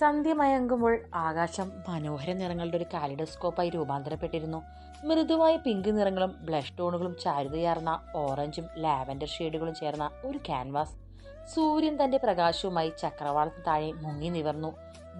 സന്ധ്യ മയങ്ങുമ്പോൾ ആകാശം മനോഹര നിറങ്ങളുടെ ഒരു കാലിഡോസ്കോപ്പായി രൂപാന്തരപ്പെട്ടിരുന്നു. മൃദുവായ പിങ്ക് നിറങ്ങളും ബ്ലഷ് ടോണുകളും ചാരുതയാർന്ന ഓറഞ്ചും ലാവൻഡർ ഷെയ്ഡുകളും ചേർന്ന ഒരു ക്യാൻവാസ്. സൂര്യൻ തന്റെ പ്രകാശവുമായി ചക്രവാളത്തിന് താഴെ മുങ്ങി നിവർന്നു.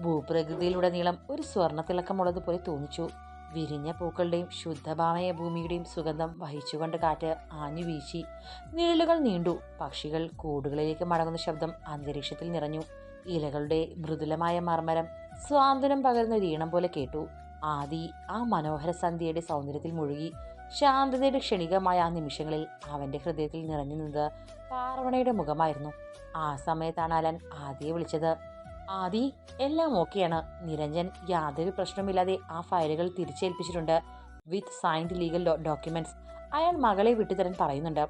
ഭൂപ്രകൃതിയിലുടനീളം ഒരു സ്വർണ തിളക്കമുള്ളതുപോലെ തോന്നിച്ചു. വിരിഞ്ഞ പൂക്കളുടെയും ശുദ്ധഭാമയ ഭൂമിയുടെയും സുഗന്ധം വഹിച്ചുകൊണ്ട് കാറ്റ് ആഞ്ഞു വീശി. നിഴലുകൾ നീണ്ടു. പക്ഷികൾ കൂടുകളിലേക്ക് മടങ്ങുന്ന ശബ്ദം അന്തരീക്ഷത്തിൽ നിറഞ്ഞു. ഇലകളുടെ മൃദുലമായ മർമ്മരം സ്വാന്തനം പകർന്ന ഈണം പോലെ കേട്ടു. ആദി ആ മനോഹര സന്ധ്യയുടെ സൗന്ദര്യത്തിൽ മുഴുകി. ശാന്തതയുടെ ക്ഷണികമായ ആ നിമിഷങ്ങളിൽ അവന്റെ ഹൃദയത്തിൽ നിറഞ്ഞു നിന്നത് പാർവണയുടെ മുഖമായിരുന്നു. ആ സമയത്താണ് അലൻ ആദിയെ വിളിച്ചത്. ആദി എല്ലാം ഓക്കെയാണ്. നിരഞ്ജൻ യാതൊരു പ്രശ്നമില്ലാതെ ആ ഫയലുകൾ തിരിച്ചേൽപ്പിച്ചിട്ടുണ്ട്. With signed legal documents. അയാൾ മകളെ വിട്ടുതരാൻ പറയുന്നുണ്ട്.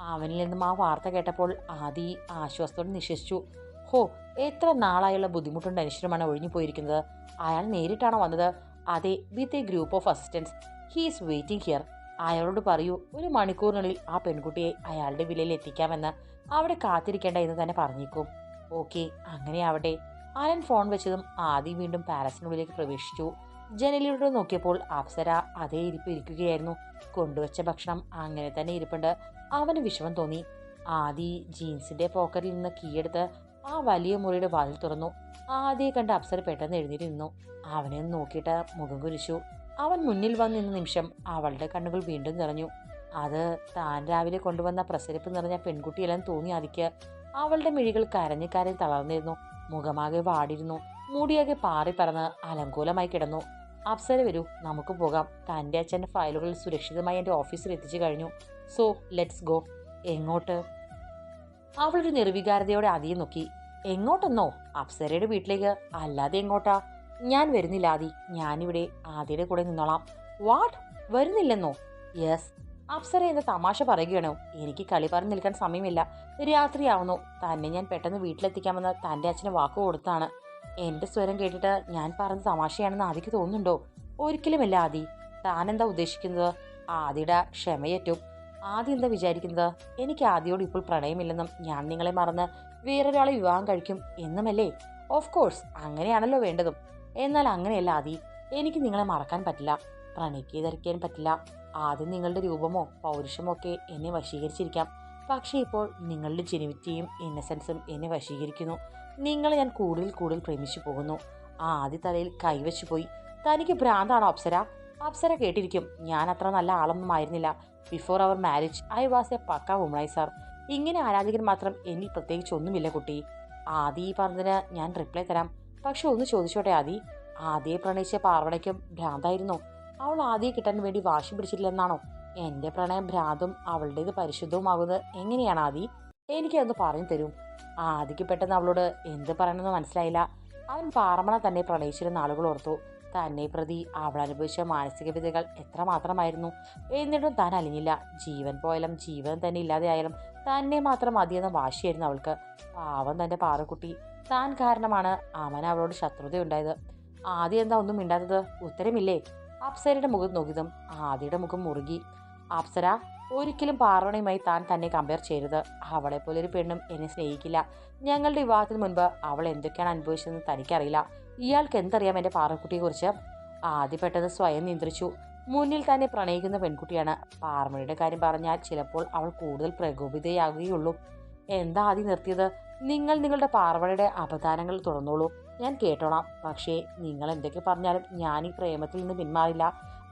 അവനിൽ നിന്നും ആ വാർത്ത കേട്ടപ്പോൾ ആദി ആശ്വാസത്തോടെ നിശ്വസിച്ചു. ഹോ എത്ര നാളായുള്ള ബുദ്ധിമുട്ടും ടെൻഷനുമാണ് ഒഴിഞ്ഞു പോയിരിക്കുന്നത്? അയാൾ നേരിട്ടാണോ വന്നത്? അതെ with a group of assistance he is waiting here അയാളോട് പറയൂ ഒരു മണിക്കൂറിനുള്ളിൽ ആ പെൺകുട്ടിയെ അയാളുടെ വിലയിൽ എത്തിക്കാമെന്ന് അവിടെ കാത്തിരിക്കേണ്ട എന്ന് തന്നെ പറഞ്ഞേക്കും. ഓക്കെ അങ്ങനെ ആവട്ടെ. അയൻ ഫോൺ വെച്ചതും ആദ്യം വീണ്ടും പാലസിനുള്ളിലേക്ക് പ്രവേശിച്ചു. ജനലിലൂടെ നോക്കിയപ്പോൾ അപ്സര അതേ ഇരിപ്പ് ഇരിക്കുകയായിരുന്നു. കൊണ്ടുവച്ച ഭക്ഷണം അങ്ങനെ തന്നെ ഇരിപ്പുണ്ട്. അവന് വിഷമം തോന്നി. ആദി ജീൻസിന്റെ പോക്കറ്റിൽ നിന്ന് കീയെടുത്ത് ആ വലിയ മുറിയുടെ വാതിൽ തുറന്നു. ആദ്യം കണ്ട അപ്സര പെട്ടെന്ന് എഴുന്നേറ്റ് നിന്നു അവനെ നോക്കിയിട്ട് മുഖം കുരിച്ചു അവൻ മുന്നിൽ വന്നു നിന്ന നിമിഷം അവളുടെ കണ്ണുകൾ വീണ്ടും നിറഞ്ഞു. അത് താൻ രാവിലെ കൊണ്ടുവന്ന പ്രസരിപ്പ് നിറഞ്ഞ പെൺകുട്ടിയെല്ലാം തോന്നി അതിക്ക്. അവളുടെ മിഴികൾ കരഞ്ഞു കരഞ്ഞ് തളർന്നിരുന്നു. മുഖമാകെ വാടിയിരുന്നു. മുടിയാകെ പാറി പറന്ന് അലങ്കോലമായി കിടന്നു. അപ്സര വരൂ നമുക്ക് പോകാം. തന്റെ അച്ഛന്റെ ഫയലുകൾ സുരക്ഷിതമായി എന്റെ ഓഫീസിൽ എത്തിച്ചു കഴിഞ്ഞു. So let's go. എങ്ങോട്ട്? അവളൊരു നിർവികാരതയോടെ ആദിയെ നോക്കി. എങ്ങോട്ടെന്നോ? അപ്സരയുടെ വീട്ടിലേക്ക്. അല്ലാതെ എങ്ങോട്ടാ? ഞാൻ വരുന്നില്ല ആദി. ഞാനിവിടെ ആദിയുടെ കൂടെ നിന്നോളാം. വാട്ട്? വരുന്നില്ലെന്നോ? യെസ്. അപ്സര എന്ന തമാശ പറയുകയാണോ? എനിക്ക് കളി പറഞ്ഞ് നിൽക്കാൻ സമയമില്ല. രാത്രിയാവുന്നു. തന്നെ ഞാൻ പെട്ടെന്ന് വീട്ടിലെത്തിക്കാമെന്ന് തന്റെ അച്ഛന് വാക്ക് കൊടുത്താണ്. എന്റെ സ്വരം കേട്ടിട്ട് ഞാൻ പറഞ്ഞ തമാശയാണെന്ന് ആദിക്ക് തോന്നുന്നുണ്ടോ? ഒരിക്കലുമല്ല ആദി. താൻ എന്താ ഉദ്ദേശിക്കുന്നത്? ആദിയുടെ ക്ഷമയേറ്റും. ആദ്യം എന്താ വിചാരിക്കുന്നത്? എനിക്ക് ആദ്യയോട് ഇപ്പോൾ പ്രണയമില്ലെന്നും ഞാൻ നിങ്ങളെ മറന്ന് വേറൊരാളെ വിവാഹം കഴിക്കും എന്നുമല്ലേ? ഓഫ് കോഴ്സ് അങ്ങനെയാണല്ലോ വേണ്ടതും. എന്നാൽ അങ്ങനെയല്ല ആദി എനിക്ക് നിങ്ങളെ മറക്കാൻ പറ്റില്ല പ്രണയിക്കാതിരിക്കാൻ പറ്റില്ല. ആദ്യം നിങ്ങളുടെ രൂപമോ പൗരുഷമോ ഒക്കെ എന്നെ വശീകരിച്ചിരിക്കാം. പക്ഷേ ഇപ്പോൾ നിങ്ങളുടെ ജെനുവിറ്റിയും ഇന്നസെൻസും എന്നെ വശീകരിക്കുന്നു. നിങ്ങളെ ഞാൻ കൂടുതൽ കൂടുതൽ പ്രേമിച്ചു പോകുന്നു. ആ ആദ്യ തലയിൽ കൈവച്ചു പോയി. തനിക്ക് ഭ്രാന്താണോ അപ്സര? അപ്സര കേട്ടിരിക്കും. ഞാൻ അത്ര നല്ല ആളൊന്നും ആയിരുന്നില്ല. Before our marriage I was a pakka womaniser ഇങ്ങനെ ആരാധകൻ മാത്രം എന്നിൽ പ്രത്യേകിച്ച് ഒന്നുമില്ല കുട്ടി. ആദി പറഞ്ഞതിന് ഞാൻ റിപ്ലൈ തരാം. പക്ഷെ ഒന്ന് ചോദിച്ചോട്ടെ ആദി? ആദ്യയെ പ്രണയിച്ച പാർവണയ്ക്കും ഭ്രാന്തായിരുന്നു. അവൾ ആദ്യം കിട്ടാൻ വേണ്ടി വാശി പിടിച്ചിട്ടില്ലെന്നാണോ? എന്റെ പ്രണയം ഭ്രാന്തും അവളുടേത് പരിശുദ്ധവുമാകുന്നത് എങ്ങനെയാണ് ആദി? എനിക്കതൊന്ന് പറഞ്ഞു തരും. ആദിക്ക് പെട്ടെന്ന് അവളോട് എന്ത് പറയണമെന്ന് മനസ്സിലായില്ല. അവൻ പാറമണ തന്നെ പ്രണയിച്ചിരുന്ന ആളുകൾ ഓർത്തു. തന്നെ പ്രതി അവൾ അനുഭവിച്ച മാനസിക വിധകൾ എത്രമാത്രമായിരുന്നു എന്നിട്ടും താൻ അലിഞ്ഞില്ല. ജീവൻ പോയാലും ജീവൻ തന്നെ ഇല്ലാതെയായാലും തന്നെ മാത്രം മതിയെന്ന വാശിയായിരുന്നു അവൾക്ക്. പാവം തന്റെ പാറക്കുട്ടി. താൻ കാരണമാണ് അവൻ അവളോട് ശത്രുതയുണ്ടായത്. ആദ്യം എന്താ ഒന്നും മിണ്ടാത്തത്? ഉത്തരമില്ലേ? അപ്സരയുടെ മുഖം നോക്കിയതും ആദിയുടെ മുഖം മുറുകി. അപ്സര ഒരിക്കലും പാർവണയുമായി താൻ തന്നെ കമ്പയർ ചെയ്യരുത്. അവളെ പോലൊരു ഒരു പെണ്ണും എന്നെ സ്നേഹിക്കില്ല. ഞങ്ങളുടെ വിവാഹത്തിന് മുൻപ് അവൾ എന്തൊക്കെയാണ് അനുഭവിച്ചതെന്ന് തനിക്കറിയില്ല. ഇയാൾക്ക് എന്തറിയാം എന്റെ പാറക്കുട്ടിയെക്കുറിച്ച്? ആദ്യ പെട്ടെന്ന് സ്വയം നിയന്ത്രിച്ചു മുന്നിൽ തന്നെ പ്രണയിക്കുന്ന പെൺകുട്ടിയാണ്. പാർമണിയുടെ കാര്യം പറഞ്ഞാൽ ചിലപ്പോൾ അവൾ കൂടുതൽ പ്രകോപിതയാകുകയുള്ളൂ. എന്താ ആദ്യം നിർത്തിയത്? നിങ്ങൾ നിങ്ങളുടെ പാർവണയുടെ അപദാനങ്ങൾ തുറന്നോളൂ. ഞാൻ കേട്ടോളാം. പക്ഷേ നിങ്ങൾ എന്തൊക്കെ പറഞ്ഞാലും ഞാൻ ഈ പ്രേമത്തിൽ നിന്ന് പിന്മാറില്ല.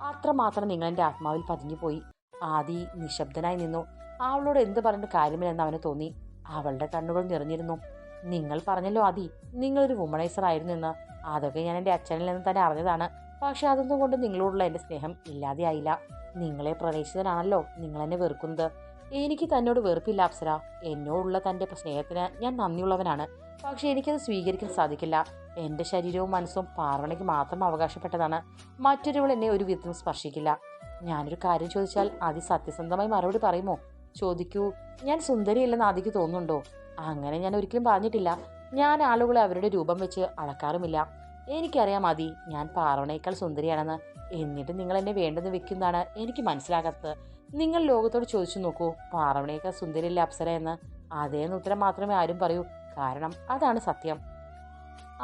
അത്രമാത്രം നിങ്ങൾ എന്റെ ആത്മാവിൽ പതിഞ്ഞുപോയി. ആദി നിശബ്ദനായി നിന്നു. അവളോട് എന്ത് പറഞ്ഞിട്ട് കാര്യമില്ലെന്ന് അവന് തോന്നി. അവളുടെ കണ്ണുകൾ നിറഞ്ഞിരുന്നു. നിങ്ങൾ പറഞ്ഞല്ലോ ആദി. നിങ്ങളൊരു വുമണൈസർ ആയിരുന്നു എന്ന്. അതൊക്കെ ഞാൻ എന്റെ അച്ഛനിൽ നിന്ന് തന്നെ അറിഞ്ഞതാണ്. പക്ഷെ അതൊന്നും കൊണ്ട് നിങ്ങളോടുള്ള എന്റെ സ്നേഹം ഇല്ലാതെയായില്ല? നിങ്ങളെ പ്രവേശിതനാണല്ലോ നിങ്ങൾ എന്നെ വെറുക്കുന്നത്. എനിക്ക് തന്നോട് വെറുപ്പില്ല അപ്സര. എന്നോടുള്ള തന്റെ സ്നേഹത്തിന് ഞാൻ നന്ദിയുള്ളവനാണ്. പക്ഷേ എനിക്കത് സ്വീകരിക്കാൻ സാധിക്കില്ല. എന്റെ ശരീരവും മനസ്സും പാർവണയ്ക്ക് മാത്രം അവകാശപ്പെട്ടതാണ്. മറ്റൊരുവൾ എന്നെ ഒരു വിധത്തിലും സ്പർശിക്കില്ല. ഞാനൊരു കാര്യം ചോദിച്ചാൽ അതി സത്യസന്ധമായി മറുപടി പറയുമോ? ചോദിക്കൂ. ഞാൻ സുന്ദരിയല്ലെന്ന് ആദിക്ക് തോന്നുന്നുണ്ടോ? അങ്ങനെ ഞാൻ ഒരിക്കലും പറഞ്ഞിട്ടില്ല. ഞാൻ ആളുകളെ അവരുടെ രൂപം വെച്ച് അളക്കാറുമില്ല. എനിക്കറിയാം മതി ഞാൻ പാർവണയേക്കാൾ സുന്ദരിയാണെന്ന്. എന്നിട്ട് നിങ്ങൾ എന്നെ വേണ്ടെന്ന് വെക്കുന്നതാണ് എനിക്ക് മനസ്സിലാകാത്തത്. നിങ്ങൾ ലോകത്തോട് ചോദിച്ചു നോക്കൂ പാർവണയേക്കാൾ സുന്ദരിയല്ല അപ്സര എന്ന്. അതേ ഉത്തരം മാത്രമേ ആരും പറയൂ. കാരണം അതാണ് സത്യം.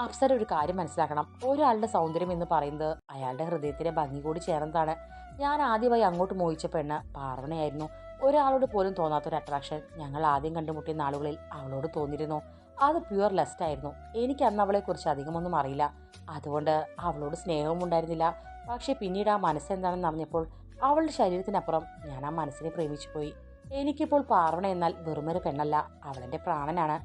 അപ്സര ഒരു കാര്യം മനസ്സിലാക്കണം. ഒരാളുടെ സൗന്ദര്യം എന്ന് പറയുന്നത് അയാളുടെ ഹൃദയത്തിലെ ഭംഗി കൂടി ചേർന്നതാണ്. ഞാൻ ആദ്യമായി അങ്ങോട്ട് മോഹിച്ച പെണ്ണ് പാർവണയായിരുന്നു ഒരാളോട് പോലും തോന്നാത്തൊരു അട്രാക്ഷൻ ഞങ്ങൾ ആദ്യം കണ്ടുമുട്ടിയ നാളുകളിൽ അവളോട് തോന്നിയിരുന്നു. അത് പ്യുവർ ലെസ്റ്റ് ആയിരുന്നു. എനിക്ക് അന്ന് അവളെക്കുറിച്ച് അധികമൊന്നും അറിയില്ല. അതുകൊണ്ട് അവളോട് സ്നേഹവും ഉണ്ടായിരുന്നില്ല. പക്ഷേ പിന്നീട് ആ മനസ്സെന്താണെന്ന് അറിഞ്ഞപ്പോൾ അവളുടെ ശരീരത്തിനപ്പുറം ഞാൻ ആ മനസ്സിനെ പ്രേമിച്ചു പോയി. എനിക്കിപ്പോൾ പാർവണ എന്നാൽ വെറുമൊരു പെണ്ണല്ല. അവളെന്റെ പ്രാണനാണ്.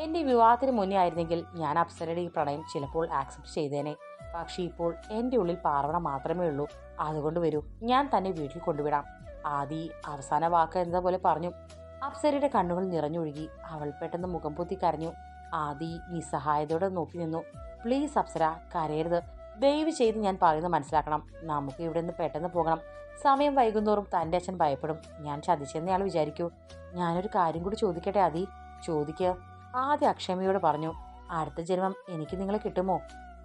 എന്റെ വിവാഹത്തിന് മുന്നേ ആയിരുന്നെങ്കിൽ ഞാൻ അപ്സരയുടെ ഈ പ്രണയം ചിലപ്പോൾ ആക്സെപ്റ്റ് ചെയ്തേനെ. പക്ഷേ ഇപ്പോൾ എന്റെ ഉള്ളിൽ പാർവണ മാത്രമേ ഉള്ളൂ. അതുകൊണ്ട് വരൂ ഞാൻ തന്നെ വീട്ടിൽ കൊണ്ടുവിടാം. ആദി അവസാന വാക്ക് എന്ന പോലെ പറഞ്ഞു. അപ്സരയുടെ കണ്ണുകൾ നിറഞ്ഞൊഴുകി അവൾ പെട്ടെന്ന് മുഖം പൊത്തി കരഞ്ഞു. ആദി നിസ്സഹായതയോടെ നോക്കി നിന്നു. പ്ലീസ് അപ്സര കരയരുത്. ദയവ് ചെയ്ത് ഞാൻ പറയുന്നത് മനസ്സിലാക്കണം. നമുക്ക് ഇവിടെ നിന്ന് പെട്ടെന്ന് പോകണം. സമയം വൈകുന്നോറും തന്റെ അച്ഛൻ ഭയപ്പെടും. ഞാൻ ചതിച്ചെന്നയാൾ വിചാരിക്കൂ. ഞാനൊരു കാര്യം കൂടി ചോദിക്കട്ടെ ആദി? ചോദിക്കുക ആദ്യ അക്ഷമയോട് പറഞ്ഞു. അടുത്ത ജന്മം എനിക്ക് നിങ്ങളെ കിട്ടുമോ?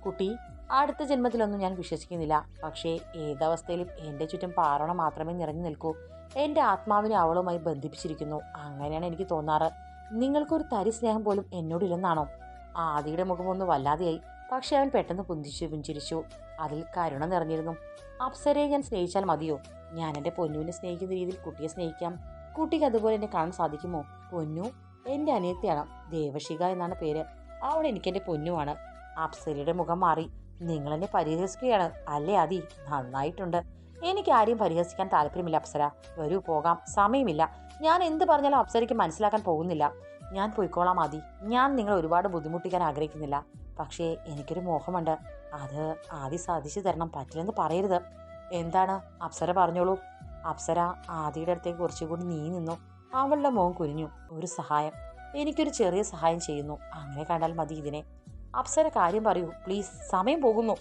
കുട്ടി അടുത്ത ജന്മത്തിലൊന്നും ഞാൻ വിശ്വസിക്കുന്നില്ല. പക്ഷേ ഏതവസ്ഥയിലും എന്റെ ചുറ്റും പാറണ മാത്രമേ നിറഞ്ഞു നിൽക്കൂ. എന്റെ ആത്മാവിനെ അവളുമായി ബന്ധിപ്പിച്ചിരിക്കുന്നു. അങ്ങനെയാണ് എനിക്ക് തോന്നാറ്. നിങ്ങൾക്കൊരു തരി സ്നേഹം പോലും എന്നോടില്ലെന്നാണോ? ആദിയുടെ മുഖമൊന്ന് വല്ലാതെയായി. പക്ഷെ അവൻ പെട്ടെന്ന് പുഞ്ചിച്ചു പുഞ്ചിരിച്ചു. അതിൽ കരുണ നിറഞ്ഞിരുന്നു. അപ്സരയെ ഞാൻ സ്നേഹിച്ചാൽ മതിയോ? ഞാൻ എന്റെ പൊന്നുവിനെ സ്നേഹിക്കുന്ന രീതിയിൽ കുട്ടിയെ സ്നേഹിക്കാം. കുട്ടിക്ക് അതുപോലെ എന്നെ കാണാൻ സാധിക്കുമോ? പൊന്നു എന്റെ അനിയത്തിയാണ്. ദേവശിക എന്നാണ് പേര്. അവൾ എനിക്കെന്റെ പൊന്നുവാണ്. അപ്സരയുടെ മുഖം മാറി. നിങ്ങൾ എന്നെ പരിഹസിക്കുകയാണ്. അല്ലേ അതി? നന്നായിട്ടുണ്ട്. എനിക്ക് ആരെയും പരിഹസിക്കാൻ താല്പര്യമില്ല അപ്സര. വരൂ പോകാം. സമയമില്ല. ഞാൻ എന്ത് പറഞ്ഞാലും അപ്സരയ്ക്ക് മനസ്സിലാക്കാൻ പോകുന്നില്ല. ഞാൻ പോയിക്കോളാം ആദി ഞാൻ നിങ്ങളെ ഒരുപാട് ബുദ്ധിമുട്ടിക്കാൻ ആഗ്രഹിക്കുന്നില്ല. പക്ഷേ എനിക്കൊരു മോഹമുണ്ട്. അത് ആദി സാധിച്ചു തരണം. പറ്റില്ലെന്ന് പറയരുത്. എന്താണ്? അപ്സര പറഞ്ഞോളൂ. അപ്സര ആദിയുടെ അടുത്തേക്ക് കുറച്ചുകൂടി നീ നിന്നു. അവളുടെ മോൻ കുരിഞ്ഞു ഒരു സഹായം. എനിക്കൊരു ചെറിയ സഹായം ചെയ്യുന്നു. അങ്ങനെ കണ്ടാൽ മതി ഇതിനെ. അപ്സര കാര്യം പറയൂ. പ്ലീസ് സമയം പോകുന്നു.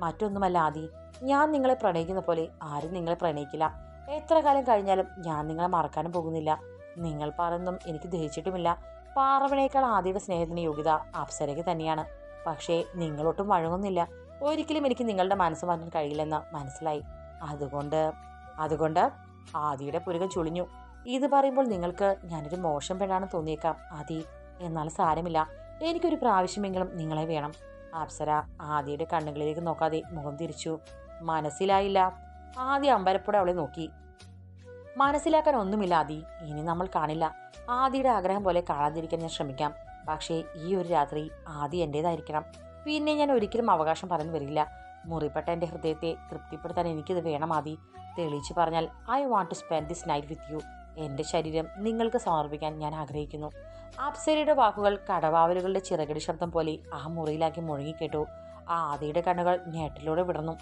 മറ്റൊന്നുമല്ല ആദി ഞാൻ നിങ്ങളെ പ്രണയിക്കുന്ന പോലെ ആരും നിങ്ങളെ പ്രണയിക്കില്ല. എത്ര കാലം കഴിഞ്ഞാലും ഞാൻ നിങ്ങളെ മറക്കാനും പോകുന്നില്ല. നിങ്ങൾ പറഞ്ഞൊന്നും എനിക്ക് ദഹിച്ചിട്ടുമില്ല. പാറവണേക്കാൾ ആദിയുടെ സ്നേഹത്തിന് യോഗ്യത അപ്സരയ്ക്ക് തന്നെയാണ്. പക്ഷേ നിങ്ങളൊട്ടും വഴങ്ങുന്നില്ല. ഒരിക്കലും എനിക്ക് നിങ്ങളുടെ മനസ്സ് മാറ്റാൻ കഴിയില്ലെന്ന് മനസ്സിലായി. അതുകൊണ്ട് അതുകൊണ്ട് ആദിയുടെ പുരുകം ചുളിഞ്ഞു. ഇത് പറയുമ്പോൾ നിങ്ങൾക്ക് ഞാനൊരു മോശം പെണ്ണാണെന്ന് തോന്നിയേക്കാം ആദി. എന്നാൽ സാരമില്ല. എനിക്കൊരു പ്രാവശ്യമെങ്കിലും നിങ്ങളെ വേണം. അപ്സര ആദിയുടെ കണ്ണുകളിലേക്ക് നോക്കാതെ മുഖം തിരിച്ചു. മനസ്സിലായില്ല. ആദ്യ അമ്പലപ്പുഴ അവളെ നോക്കി. മനസ്സിലാക്കാൻ ഒന്നുമില്ല ആദി. ഇനി നമ്മൾ കാണില്ല. ആദിയുടെ ആഗ്രഹം പോലെ കാണാതിരിക്കാൻ ഞാൻ ശ്രമിക്കാം. പക്ഷേ ഈ ഒരു രാത്രി ആദി എന്റേതായിരിക്കണം പിന്നെ ഞാൻ ഒരിക്കലും അവകാശം പറഞ്ഞു വരില്ല. മുറിപ്പെട്ട എന്റെ ഹൃദയത്തെ തൃപ്തിപ്പെടുത്താൻ എനിക്കിത് വേണം ആദി. തെളിയിച്ച് പറഞ്ഞാൽ I want to spend this night with you എന്റെ ശരീരം നിങ്ങൾക്ക് സമർപ്പിക്കാൻ ഞാൻ ആഗ്രഹിക്കുന്നു. അപ്സരയുടെ വാക്കുകൾ കടവാവലുകളുടെ ചിറകടി ശബ്ദം പോലെ ആ മുറിയിലാക്കി മുഴങ്ങിക്കേട്ടു. ആ ആദിയുടെ കണ്ണുകൾ ഞെട്ടിലൂടെ വിടർന്നു.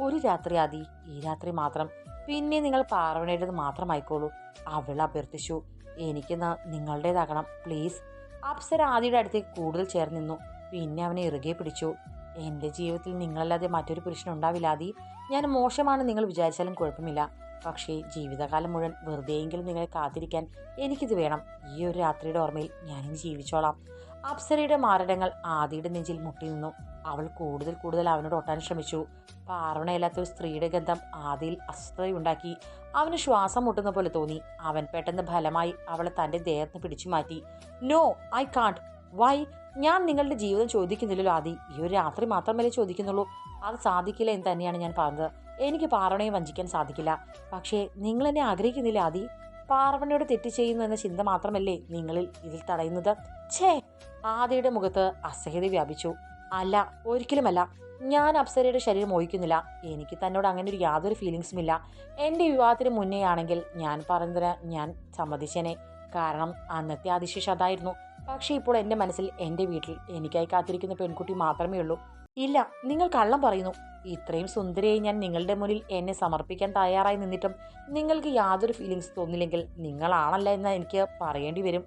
ഒരു രാത്രി ആദി ഈ രാത്രി മാത്രം. പിന്നെ നിങ്ങൾ പാർവണയുടേത് മാത്രമായിക്കോളൂ. അവൾ അഭ്യർത്ഥിച്ചു. എനിക്കിന്ന് നിങ്ങളുടേതാകണം പ്ലീസ്. അപ്സര ആദിയുടെ അടുത്തേക്ക് കൂടുതൽ ചേർന്ന് നിന്നു. പിന്നെ അവനെ ഇറുകെ പിടിച്ചു. എന്റെ ജീവിതത്തിൽ നിങ്ങളല്ലാതെ മറ്റൊരു പുരുഷനുണ്ടാവില്ല ആദി. ഞാൻ മോശമാണ് നിങ്ങൾ വിചാരിച്ചാലും കുഴപ്പമില്ല. പക്ഷേ ജീവിതകാലം മുഴുവൻ വെറുതെയെങ്കിലും നിങ്ങളെ കാത്തിരിക്കാൻ എനിക്കിത് വേണം. ഈ ഒരു രാത്രിയുടെ ഓർമ്മയിൽ ഞാനും ജീവിച്ചോളാം. അപ്സരയുടെ മാരടങ്ങൾ ആദിയുടെ നെഞ്ചിൽ മുട്ടി നിന്നു. അവൾ കൂടുതൽ കൂടുതൽ അവനോട് ഒട്ടാൻ ശ്രമിച്ചു. പാർവണയില്ലാത്തൊരു സ്ത്രീയുടെ ഗന്ധം ആദിയിൽ അസ്വസ്ഥതയുണ്ടാക്കി. അവന് ശ്വാസം മുട്ടുന്ന പോലെ തോന്നി. അവൻ പെട്ടെന്ന് ഫലമായി അവളെ തന്റെ ദേഹത്തിന് പിടിച്ചു മാറ്റി. No I can't. വൈ? ഞാൻ നിങ്ങളുടെ ജീവിതം ചോദിക്കുന്നില്ലല്ലോ ആദി. ഈ ഒരു രാത്രി മാത്രമല്ലേ ചോദിക്കുന്നുള്ളൂ. അത് സാധിക്കില്ല എന്ന് തന്നെയാണ് ഞാൻ പറഞ്ഞത്. എനിക്ക് പാർവണയെ വഞ്ചിക്കാൻ സാധിക്കില്ല. പക്ഷേ നിങ്ങൾ എന്നെ ആഗ്രഹിക്കുന്നില്ല ആദി? പാർവണയോട് തെറ്റ് ചെയ്യുന്നു എന്ന ചിന്ത മാത്രമല്ലേ നിങ്ങളിൽ ഇതിൽ തടയുന്നത്? ഛേ! ആദിയുടെ മുഖത്ത് അസഹ്യത വ്യാപിച്ചു. അല്ല ഒരിക്കലുമല്ല. ഞാൻ അപ്സരയുടെ ശരീരം മോഹിക്കുന്നില്ല. എനിക്ക് തന്നോട് അങ്ങനെ ഒരു യാതൊരു ഫീലിങ്സും ഇല്ല. എന്റെ വിവാഹത്തിന് മുന്നേ ആണെങ്കിൽ ഞാൻ പറഞ്ഞതിന് ഞാൻ സമ്മതിച്ചേനെ. കാരണം അന്നത്തെ അതിശേഷം അതായിരുന്നു. പക്ഷേ ഇപ്പോൾ എന്റെ മനസ്സിൽ എന്റെ വീട്ടിൽ എനിക്കായി കാത്തിരിക്കുന്ന പെൺകുട്ടി മാത്രമേ ഉള്ളൂ. ഇല്ല നിങ്ങൾ കള്ളം പറയുന്നു. ഇത്രയും സുന്ദരിയായി ഞാൻ നിങ്ങളുടെ മുന്നിൽ എന്നെ സമർപ്പിക്കാൻ തയ്യാറായി നിന്നിട്ടും നിങ്ങൾക്ക് യാതൊരു ഫീലിങ്സ് തോന്നില്ലെങ്കിൽ നിങ്ങളാണല്ല എന്ന് എനിക്ക് പറയേണ്ടി വരും.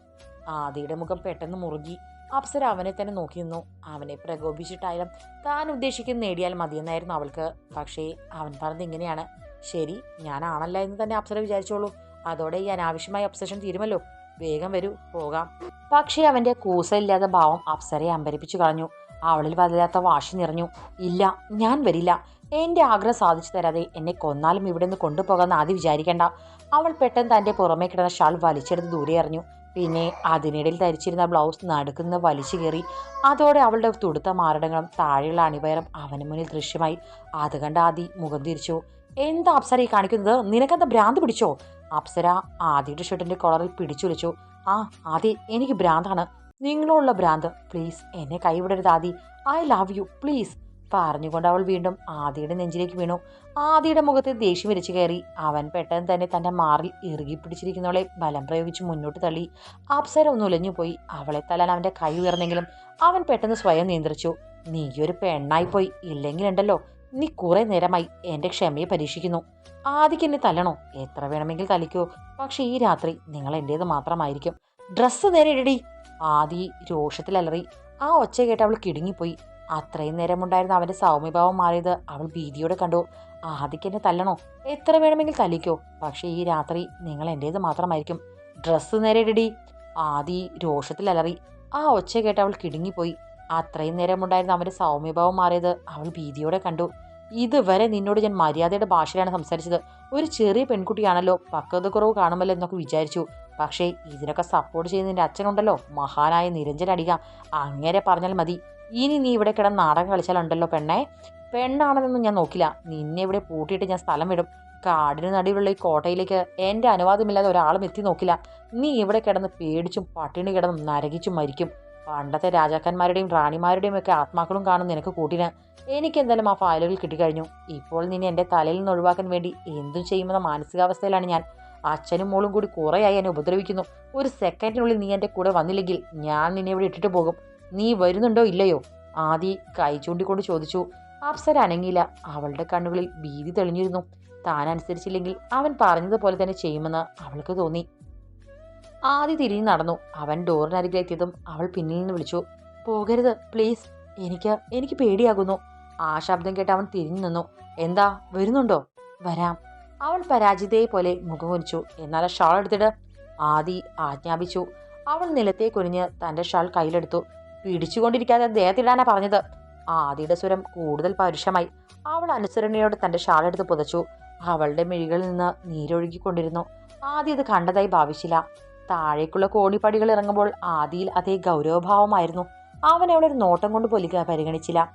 ആദിയുടെ മുഖം പെട്ടെന്ന് മുറുകി. അപ്സര അവനെ തന്നെ നോക്കി നിന്നു. അവനെ പ്രകോപിച്ചിട്ടായാലും താൻ ഉദ്ദേശിക്കുന്നത് നേടിയാൽ മതിയെന്നായിരുന്നു അവൾക്ക്. പക്ഷേ അവൻ പറഞ്ഞത് ഇങ്ങനെയാണ്. ശരി ഞാനാണല്ല എന്ന് തന്നെ അപ്സര വിചാരിച്ചോളൂ. അതോടെ ഈ അനാവശ്യമായ ഒബ്സഷൻ തീരുമല്ലോ. വേഗം വരൂ പോകാം. പക്ഷേ അവന്റെ കൂസയില്ലാത്ത ഭാവം അപ്സരയെ അമ്പരിപ്പിച്ചു കളഞ്ഞു. അവളിൽ വല്ലാത്ത വാശി നിറഞ്ഞു. ഇല്ല ഞാൻ വരില്ല. എന്റെ ആഗ്രഹം സാധിച്ചു തരാതെ എന്നെ കൊന്നാലും ഇവിടെ നിന്ന് കൊണ്ടുപോകാമെന്ന് ആദ്യം വിചാരിക്കേണ്ട. അവൾ പെട്ടെന്ന് തന്റെ പുറമേ കിടന്ന ഷാൾ വലിച്ചെടുത്ത് ദൂരെ എറിഞ്ഞു. പിന്നെ അതിനിടയിൽ ധരിച്ചിരുന്ന ബ്ലൗസ് നടുക്കുന്ന വലിച്ചു കയറി അതോടെ അവളുടെ തുടുത്ത മാരടങ്ങളും താഴെയുള്ള അണിവയറും അവന് മുന്നിൽ ദൃശ്യമായി. അത് കണ്ട് ആദി മുഖം തിരിച്ചു. എന്താ അപ്സര ഈ കാണിക്കുന്നത്? നിനക്കെന്താ ഭ്രാന്ത് പിടിച്ചോ? അപ്സര ആദിയുടെ ഷർട്ടിന്റെ കോളറിൽ പിടിച്ചു വിളിച്ചു ആ ആദി എനിക്ക് ഭ്രാന്താണ്. നിങ്ങളുള്ള ഭ്രാന്ത്. പ്ലീസ് എന്നെ കൈവിടരുത് Adi. I love you. Please. പറഞ്ഞുകൊണ്ട് അവൾ വീണ്ടും ആദിയുടെ നെഞ്ചിലേക്ക് വീണു. ആദിയുടെ മുഖത്തെ ദേഷ്യം വിരിച്ചു കയറി. അവൻ പെട്ടെന്ന് തന്നെ തന്റെ മാറിൽ ഇറുകി പിടിച്ചിരിക്കുന്നവളെ ബലം പ്രയോഗിച്ച് മുന്നോട്ട് തള്ളി. അപ്സര ഒന്ന് ഉലഞ്ഞുപോയി അവളെ തല്ലാൻ അവന്റെ കൈ ഉയർന്നെങ്കിലും അവൻ പെട്ടെന്ന് സ്വയം നിയന്ത്രിച്ചു. നീയൊരു പെണ്ണായിപ്പോയി ഇല്ലെങ്കിലുണ്ടല്ലോ നീ കുറെ നേരമായി എന്റെ ക്ഷമയെ പരീക്ഷിക്കുന്നു. ആദിക്ക് എന്നെ തല്ലണോ? എത്ര വേണമെങ്കിൽ തലിക്കോ പക്ഷെ ഈ രാത്രി നിങ്ങൾ എന്റേത് മാത്രമായിരിക്കും. ഡ്രസ്സ് നേരെ ആദി രോഷത്തിൽ അലറി. ആ ഒച്ച കേട്ട് അവൾ കിടുങ്ങിപ്പോയി. അത്രയും നേരമുണ്ടായിരുന്ന അവന്റെ സൗമ്യഭാവം മാറിയത് അവൾ ഭീതിയോടെ കണ്ടു. ആദിക്ക് എന്നെ തല്ലണോ? എത്ര വേണമെങ്കിൽ തല്ലിക്കോ. പക്ഷേ ഈ രാത്രി നിങ്ങൾ എന്റേത് മാത്രമായിരിക്കും. ഡ്രസ്സ് നേരെ ഇടടി. ആദി രോഷത്തിൽ അലറി. ആ ഒച്ച കേട്ട് അവൾ കിടുങ്ങിപ്പോയി. അത്രയും നേരമുണ്ടായിരുന്ന അവന്റെ സൗമ്യഭാവം മാറിയത് അവൾ ഭീതിയോടെ കണ്ടു. ഇതുവരെ നിന്നോട് ഞാൻ മര്യാദയുടെ ഭാഷയിലാണ് സംസാരിച്ചത്. ഒരു ചെറിയ പെൺകുട്ടിയാണല്ലോ പക്വത കുറവ് കാണുമല്ലോ എന്നൊക്കെ വിചാരിച്ചു. പക്ഷേ ഇതിനൊക്കെ സപ്പോർട്ട് ചെയ്യുന്ന എന്റെ അച്ഛനുണ്ടല്ലോ മഹാനായ നിരഞ്ജൻ അടിക. അങ്ങനെ പറഞ്ഞാൽ മതി. ഇനി നീ ഇവിടെ കിടന്ന് നാടകം കളിച്ചാലുണ്ടല്ലോ പെണ്ണെ. പെണ്ണാണെന്നൊന്നും ഞാൻ നോക്കില്ല. നിന്നെ ഇവിടെ പൂട്ടിയിട്ട് ഞാൻ സ്ഥലം വിടും. കാടിന് നടുവിലുള്ള ഈ കോട്ടയിലേക്ക് എന്റെ അനുവാദമില്ലാതെ ഒരാളും എത്തി നോക്കില്ല. നീ ഇവിടെ കിടന്ന് പേടിച്ചും പട്ടിണി കിടന്നും നരകിച്ചും മരിക്കും. പണ്ടത്തെ രാജാക്കന്മാരുടെയും റാണിമാരുടെയും ഒക്കെ ആത്മാക്കളും കാണും നിനക്ക് കൂട്ടിന് എനിക്കെന്തായാലും ആ ഫയലുകൾ കിട്ടിക്കഴിഞ്ഞു. ഇപ്പോൾ നിന്നെ എന്റെ തലയിൽ നിന്ന് ഒഴിവാക്കാൻ വേണ്ടി എന്തും ചെയ്യുമെന്ന മാനസികാവസ്ഥയിലാണ് ഞാൻ. അച്ഛനും മോളും കൂടി കുറേയായി എന്നെ ഉപദ്രവിക്കുന്നു. ഒരു സെക്കൻഡിനുള്ളിൽ നീ എന്റെ കൂടെ വന്നില്ലെങ്കിൽ ഞാൻ നിന്നെ ഇവിടെ ഇട്ടിട്ട് പോകും. നീ വരുന്നുണ്ടോ ഇല്ലയോ? ആദി കൈ ചൂണ്ടിക്കൊണ്ട് ചോദിച്ചു. അപ്സര അനങ്ങിയില്ല. അവളുടെ കണ്ണുകളിൽ ഭീതി തെളിഞ്ഞിരുന്നു. താൻ അനുസരിച്ചില്ലെങ്കിൽ അവൻ പറഞ്ഞതുപോലെ തന്നെ ചെയ്യുമെന്ന് അവൾക്ക് തോന്നി. ആദി തിരിഞ്ഞു നടന്നു. അവൻ ഡോറിനരികിലെത്തിയതും അവൾ പിന്നിൽ നിന്ന് വിളിച്ചു പോകരുത് പ്ലീസ്. എനിക്ക് എനിക്ക് പേടിയാകുന്നു. ആ ശബ്ദം കേട്ട് അവൻ തിരിഞ്ഞു നിന്നു. എന്താ വരുന്നുണ്ടോ? വരാം. അവൾ പരാജിതയെ പോലെ മുഖം കുനിച്ചു എന്നാൽ ഷാൾ എടുത്തിട്ട് ആദി ആജ്ഞാപിച്ചു. അവൾ നിലത്തെ കുനിഞ്ഞ് തന്റെ ഷാൾ കയ്യിലെടുത്തു. പിടിച്ചുകൊണ്ടിരിക്കാതെ ദേഹത്തിടാനാ പറഞ്ഞത്. ആദിയുടെ സ്വരം കൂടുതൽ പരുഷമായി. അവൾ അനുസരണയോട് തന്റെ ഷാൾ എടുത്ത് പുതച്ചു. അവളുടെ മിഴികളിൽ നിന്ന് നീരൊഴുകിക്കൊണ്ടിരുന്നു. ആദ്യം ഇത് കണ്ടതായി ഭാവിച്ചില്ല. താഴേക്കുള്ള കോണിപ്പടികൾ ഇറങ്ങുമ്പോൾ ആദിയിൽ അതേ ഗൗരവഭാവമായിരുന്നു. അവൻ അവളെ ഒരു നോട്ടം കൊണ്ട് പോലിക്ക പരിഗണിച്ചില്ല.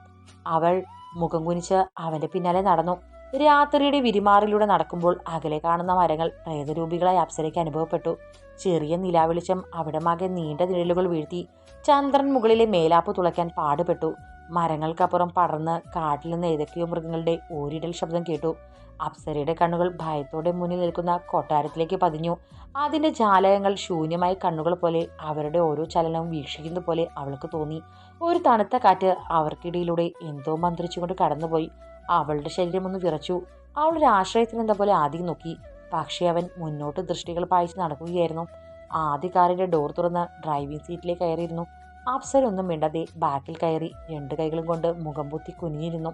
അവൾ മുഖം കുനിച്ച് അവന്റെ പിന്നാലെ നടന്നു. രാത്രിയുടെ വിരിമാറിലൂടെ നടക്കുമ്പോൾ അകലെ കാണുന്ന മരങ്ങൾ പ്രേതരൂപികളായി അപ്സരയ്ക്ക് അനുഭവപ്പെട്ടു. ചെറിയ നിലാവെളിച്ചം അവിടമാകെ നീണ്ട നിഴലുകൾ വീഴ്ത്തി. ചന്ദ്രൻ മുകളിലെ മേലാപ്പ് തുളയ്ക്കാൻ പാടുപെട്ടു. മരങ്ങൾക്കപ്പുറം പടർന്ന് കാട്ടിൽ നിന്ന് ഏതൊക്കെയോ മൃഗങ്ങളുടെ ഓരിടൽ ശബ്ദം കേട്ടു. അപ്സരയുടെ കണ്ണുകൾ ഭയത്തോടെ മുന്നിൽ നിൽക്കുന്ന കൊട്ടാരത്തിലേക്ക് പതിഞ്ഞു. അതിന്റെ ജാലകങ്ങൾ ശൂന്യമായ കണ്ണുകൾ പോലെ അവരുടെ ഓരോ ചലനവും വീക്ഷിക്കുന്ന പോലെ അവൾക്ക് തോന്നി. ഒരു തണുത്ത കാറ്റ് അവർക്കിടയിലൂടെ എന്തോ മന്ത്രിച്ചുകൊണ്ട് കടന്നുപോയി. അവളുടെ ശരീരം ഒന്ന് വിറച്ചു. അവളൊരു ആശ്രയത്തിന് എന്താ പോലെ ആദ്യം നോക്കി. പക്ഷേ അവൻ മുന്നോട്ട് ദൃഷ്ടികൾ പായിച്ച് നടക്കുകയായിരുന്നു. ആദ്യ കാറിന്റെ ഡോർ തുറന്ന് ഡ്രൈവിംഗ് സീറ്റിലേക്ക് കയറിയിരുന്നു. അപ്സര ഒന്നും മിണ്ടാതെ ബാക്കിൽ കയറി രണ്ട് കൈകളും കൊണ്ട് മുഖം പൊത്തി കുനിഞ്ഞിരുന്നു.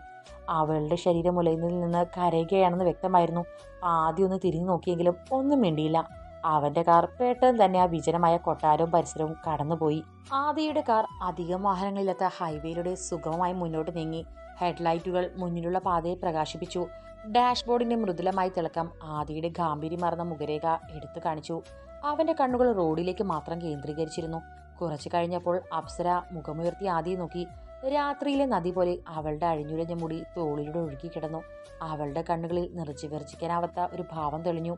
അവളുടെ ശരീരം ഉലയുന്നതിൽ നിന്ന് കരയുകയാണെന്ന് വ്യക്തമായിരുന്നു. ആദ്യം ഒന്ന് തിരിഞ്ഞു നോക്കിയെങ്കിലും ഒന്നും മിണ്ടിയില്ല. അവന്റെ കാർ പെട്ടെന്ന് തന്നെ ആ വിജനമായ കൊട്ടാരവും പരിസരവും കടന്നുപോയി. ആദിയുടെ കാർ അധികം വാഹനങ്ങളില്ലാത്ത ഹൈവേയിലൂടെ സുഗമമായി മുന്നോട്ട് നീങ്ങി. ഹെഡ്ലൈറ്റുകൾ മുന്നിലുള്ള പാതയെ പ്രകാശിപ്പിച്ചു. ഡാഷ്ബോർഡിന്റെ മൃദുലമായ തിളക്കം ആദിയുടെ ഗാംഭീര്യം ഗാംഭീര്യമാർന്ന മുഖരേഖ എടുത്തു കാണിച്ചു. അവന്റെ കണ്ണുകൾ റോഡിലേക്ക് മാത്രം കേന്ദ്രീകരിച്ചിരുന്നു. കുറച്ചു കഴിഞ്ഞപ്പോൾ അപ്സര മുഖമുയർത്തി ആദ്യം നോക്കി. രാത്രിയിലെ നദി പോലെ അവളുടെ അഴിഞ്ഞുലഞ്ഞ മുടി തോളിലൂടെ ഒഴുകി കിടന്നു. അവളുടെ കണ്ണുകളിൽ നിറച്ചു വിറച്ചിക്കാനാവാത്ത ഒരു ഭാവം തെളിഞ്ഞു.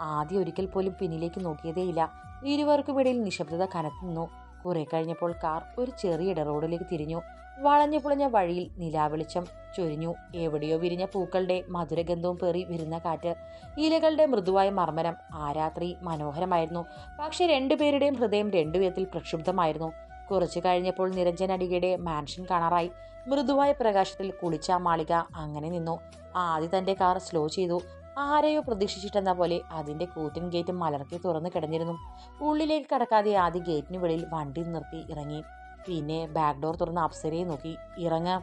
ആദ്യം ഒരിക്കൽ പോലും പിന്നിലേക്ക് നോക്കിയതേയില്ല. ഇരുവർക്കുമിടയിൽ നിശബ്ദത കനത്തു നിന്നു കുറെ കഴിഞ്ഞപ്പോൾ കാർ ഒരു ചെറിയ ഇടറോഡിലേക്ക് തിരിഞ്ഞു. വളഞ്ഞു പുളഞ്ഞ വഴിയിൽ നിലാവെളിച്ചം ചൊരിഞ്ഞു. എവിടെയോ വിരിഞ്ഞ പൂക്കളുടെ മധുരഗന്ധവും പേറി വരുന്ന കാറ്റ്. ഇലകളുടെ മൃദുവായ മർമ്മരം ആ രാത്രി മനോഹരമായിരുന്നു. പക്ഷെ രണ്ടുപേരുടെയും ഹൃദയം രണ്ടു വിധത്തിൽ പ്രക്ഷുബ്ധമായിരുന്നു. കുറച്ചു കഴിഞ്ഞപ്പോൾ നിരഞ്ജൻ അടികയുടെ മാൻഷൻ കാണാറായി. മൃദുവായ പ്രകാശത്തിൽ കുളിച്ച മാളിക അങ്ങനെ നിന്നു. ആദ്യ തന്റെ കാർ സ്ലോ ചെയ്തു. ആരെയോ പ്രതീക്ഷിച്ചിട്ടെന്ന പോലെ? അതിന്റെ കൂറ്റൻ ഗേറ്റ് മലർക്കി തുറന്നു കിടന്നിരുന്നു. ഉള്ളിലേക്ക് കടക്കാതെ ആദ്യം ഗേറ്റിന് വെളിയിൽ വണ്ടി നിർത്തി ഇറങ്ങി. പിന്നെ ബാക്ക് ഡോർ തുറന്ന് അപ്സരയെ നോക്കി. ഇറങ്ങ.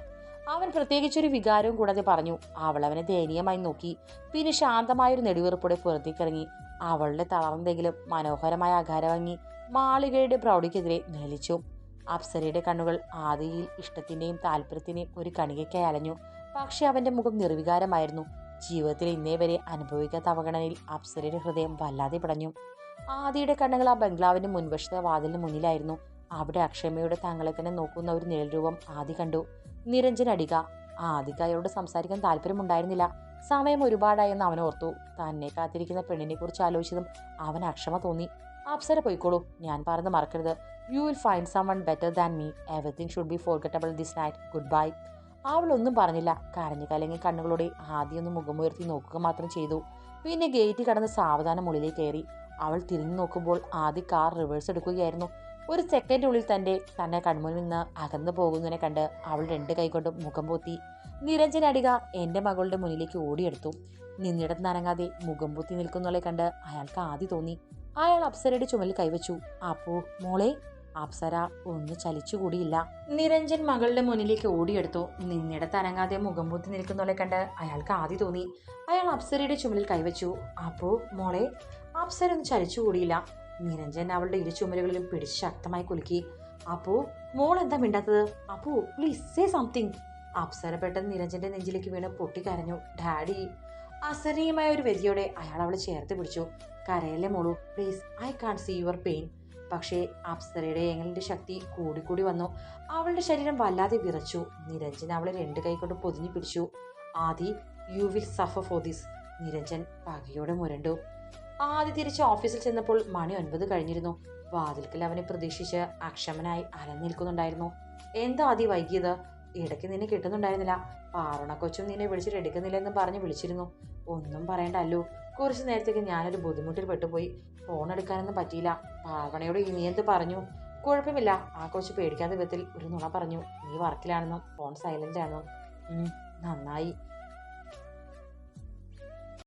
അവൻ പ്രത്യേകിച്ചൊരു വികാരവും കൂടാതെ പറഞ്ഞു. അവൾ അവനെ ദയനീയമായി നോക്കി. പിന്നെ ശാന്തമായൊരു നെടുവീർപ്പോടെ പുറത്തേക്കിറങ്ങി. അവളുടെ തളർന്നെങ്കിലും മനോഹരമായ അകാരമങ്ങി മാളികയുടെ പ്രൗഢിക്കെതിരെ നിലച്ചു. അപ്സരയുടെ കണ്ണുകൾ ആദിയിൽ ഇഷ്ടത്തിന്റെയും താല്പര്യത്തിന്റെയും ഒരു കണികയ്ക്കായി അലഞ്ഞു. പക്ഷേ അവന്റെ മുഖം നിർവികാരമായിരുന്നു. ജീവിതത്തിൽ ഇന്നേ വരെ അനുഭവിക്കാത്ത അവഗണനയിൽ അപ്സരയുടെ ഹൃദയം വല്ലാതെ പിടഞ്ഞു. ആദിയുടെ കണ്ണുകൾ ആ ബംഗ്ലാവിന്റെ മുൻവശത്തെ വാതിലിന് മുന്നിലായിരുന്നു. അവിടെ അക്ഷമയുടെ തങ്ങളെ തന്നെ നോക്കുന്ന ഒരു നിഴൽ രൂപം ആദി കണ്ടു. നിരഞ്ജൻ അടിക ആദിക്ക് അയാളോട് സംസാരിക്കാൻ താല്പര്യമുണ്ടായിരുന്നില്ല. സമയം ഒരുപാടായെന്ന് അവൻ ഓർത്തു. തന്നെ കാത്തിരിക്കുന്ന പെണ്ണിനെ കുറിച്ച് ആലോചിച്ചതും അവൻ അക്ഷമ തോന്നി. അപ്സര പോയിക്കോളൂ ഞാൻ പറഞ്ഞ് മറക്കരുത്. You will find someone better than me everything should be forgettable this night goodbye അവൾ ഒന്നും പറഞ്ഞില്ല. കരഞ്ഞു കലങ്ങി കണ്ണുകളോടെ ആദ്യമൊന്ന് മുഖമുയർത്തി നോക്കുക മാത്രം ചെയ്തു. പിന്നെ ഗേറ്റ് കടന്ന് സാവധാനം ഉള്ളിലേക്ക് കയറി. അവൾ തിരിഞ്ഞു നോക്കുമ്പോൾ ആദ്യ കാർ റിവേഴ്സ് എടുക്കുകയായിരുന്നു. ഒരു സെക്കൻഡിനുള്ളിൽ തന്റെ തന്നെ കൺമുന്നിൽ നിന്ന് അകന്നു പോകുന്നതിനെ കണ്ട് അവൾ രണ്ട് കൈകൊണ്ട് മുഖം പൊത്തി. നിരഞ്ജൻ അടിക എന്റെ മകളുടെ മുന്നിലേക്ക് ഓടിയെടുത്തു. നിന്നിടത്ത് നനങ്ങാതെ മുഖം പൊത്തി നിൽക്കുന്നവളെ കണ്ട് അയാൾക്ക് ആദ്യ തോന്നി. അയാൾ അപ്സരയുടെ ചുമലിൽ കൈവച്ചു. അപ്പോ മോളെ അപ്സര ഒന്ന് ചലിച്ചുകൂടിയില്ല നിരഞ്ജൻ മകളുടെ മുന്നിലേക്ക് ഓടിയെടുത്തു. നിന്നിടത്ത് അനങ്ങാതെ മുഖം പൊത്തി നിൽക്കുന്നവളെ കണ്ട് അയാൾക്ക് ആദ്യ തോന്നി. അയാൾ അപ്സരയുടെ ചുമലിൽ കൈവച്ചു. അപ്പോ മോളെ അപ്സര ഒന്ന് ചലിച്ചുകൂടിയില്ല നിരഞ്ജൻ അവളുടെ ഇരു ചുമലുകളിലും പിടിച്ച് ശക്തമായി കുലുക്കി. അപ്പോ മോൾ എന്താ മിണ്ടാത്തത്? അപ്പോ പ്ലീസ് സേ സംതിങ് അപ്സര പെട്ടെന്ന് നിരഞ്ജന്റെ നെഞ്ചിലേക്ക് വീണ് പൊട്ടിക്കരഞ്ഞു. ഡാഡി. അസഹനീയമായ ഒരു വ്യതിയോടെ അയാൾ അവളെ ചേർത്ത് പിടിച്ചു. കരയല്ലേ മോളു? Please I can see your pain പക്ഷേ അപ്സരയുടെ ഏങ്ങലിന്റെ ശക്തി കൂടിക്കൂടി വന്നു. അവളുടെ ശരീരം വല്ലാതെ വിറച്ചു. നിരഞ്ജൻ അവളെ രണ്ട് കൈ കൊണ്ട് പൊതിഞ്ഞു പിടിച്ചു. Adi you will suffer for this Niranjan പകയോടെ മുരണ്ടു. ആദി തിരിച്ച് ഓഫീസിൽ ചെന്നപ്പോൾ മണി ഒൻപത് കഴിഞ്ഞിരുന്നു. വാതിൽക്കൽ അവനെ പ്രതീക്ഷിച്ച് അക്ഷമനായി അലഞ്ഞിരിക്കുന്നുണ്ടായിരുന്നു. എന്താ ആദി വൈകിയത്? ഇടയ്ക്ക് നിന്നെ കിട്ടുന്നുണ്ടായിരുന്നില്ല. പാറണ കൊച്ചും നിന്നെ വിളിച്ചിട്ട് എടുക്കുന്നില്ലെന്ന് പറഞ്ഞ് വിളിച്ചിരുന്നു. ഒന്നും പറയണ്ടല്ലോ. കുറച്ചു നേരത്തേക്ക് ഞാനൊരു ബുദ്ധിമുട്ടിൽ പെട്ടുപോയി. ഫോൺ എടുക്കാനൊന്നും പറ്റിയില്ല. പാവണയോട് നീ എന്ത് പറഞ്ഞു? കുഴപ്പമില്ല. ആ കൊച്ചു പേടിക്കാത്ത വിധത്തിൽ ഒരു നുണ പറഞ്ഞു. നീ വർക്കിലാണെന്നും ഫോൺ സൈലന്റ് ആണെന്നും. നന്നായി.